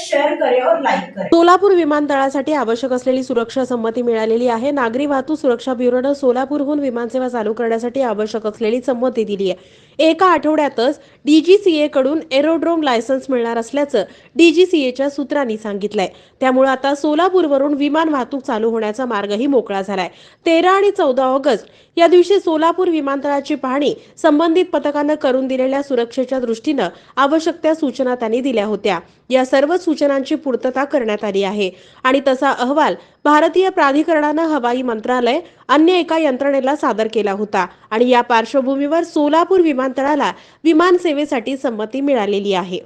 Share करे और like करे. सोलापूर विमानतळासाठी आवश्यक असलेली सुरक्षा संमती मिळालेली आहे. नागरी वाहतूक सुरक्षा ब्युरोनं सोलापूरहून विमानसेवा चालू करण्यासाठी आवश्यक असलेली संमती दिली आहे. एका आठवड्यातच डीजीसीए कडून एरोड्रोम लायसन्स मिळणार असल्याचं डीजीसीएच्या सूत्रांनी सांगितलंय. त्यामुळे आता सोलापूरवरून विमान वाहतूक चालू होण्याचा मार्गही मोकळा झालाय. तेरा आणि चौदा ऑगस्ट या दिवशी सोलापूर विमानतळाची पाहणी संबंधित पथकानं करून दिलेल्या सुरक्षेच्या दृष्टीनं आवश्यक त्या सूचना त्यांनी दिल्या होत्या. या सर्व सूचनांची पूर्तता करण्यात आली आहे. आणि तसा अहवाल भारतीय प्राधिकरणानं हवाई मंत्रालय अन्य एका यंत्रणेला सादर केला होता. आणि या पार्श्वभूमीवर सोलापूर विमानतळाला विमान सेवेसाठी संमती मिळालेली आहे.